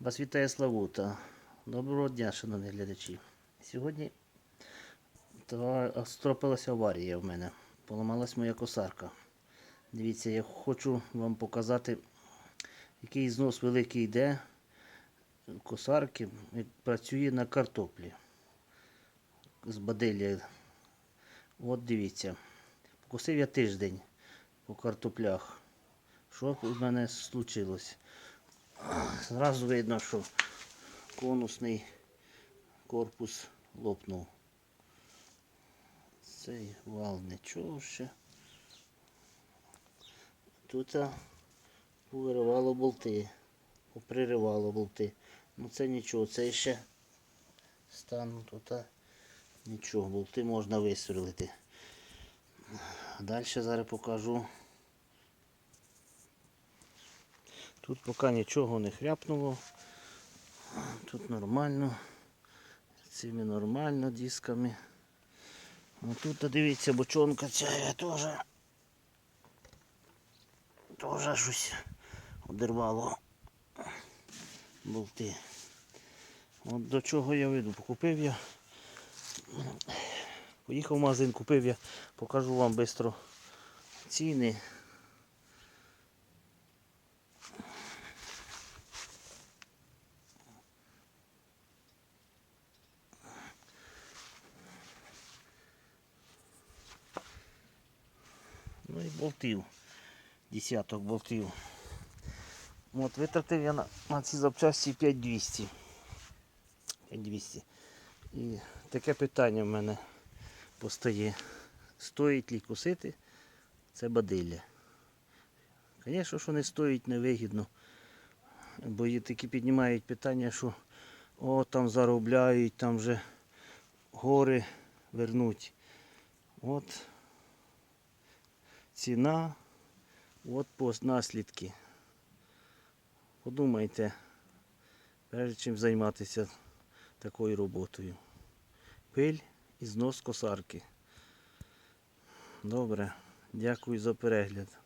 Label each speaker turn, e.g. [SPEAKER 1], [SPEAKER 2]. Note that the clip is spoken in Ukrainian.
[SPEAKER 1] Вас вітає Славута. Доброго дня, шановні глядачі. Сьогодні стропилася аварія в мене. Поламалась моя косарка. Дивіться, я хочу вам показати, який знос великий йде косарки, як працює на картоплі. З бадилля. От дивіться. Покосив я тиждень по картоплях. Що в мене случилось? Зразу видно, що конусний корпус лопнув. Цей вал нічого ще. Тут повиривало болти, поприривало болти. Ну це нічого, це ще стан тут нічого, болти можна висверлити. Далі зараз покажу. Тут поки нічого не хряпнуло. Тут нормально. Цими нормально дисками. А тут дивіться, бочонка ця я теж. Теж щось одервало. Болти. От до чого я веду. Купив я. Поїхав в магазин, купив я, покажу вам швидко ціни. Ну і болтів. Десяток болтів. От витратив я на, на ці запчасті 5200. 5200. І таке питання в мене постає. Стоїть лі косити це бадилля. Звісно, що не стоїть невигідно. Бо є такі піднімають питання, що о, там заробляють, там вже гори вернуть. От ціна, от пост наслідки. Подумайте, перед чим займатися такою роботою. Пиль і знос косарки. Добре, дякую за перегляд.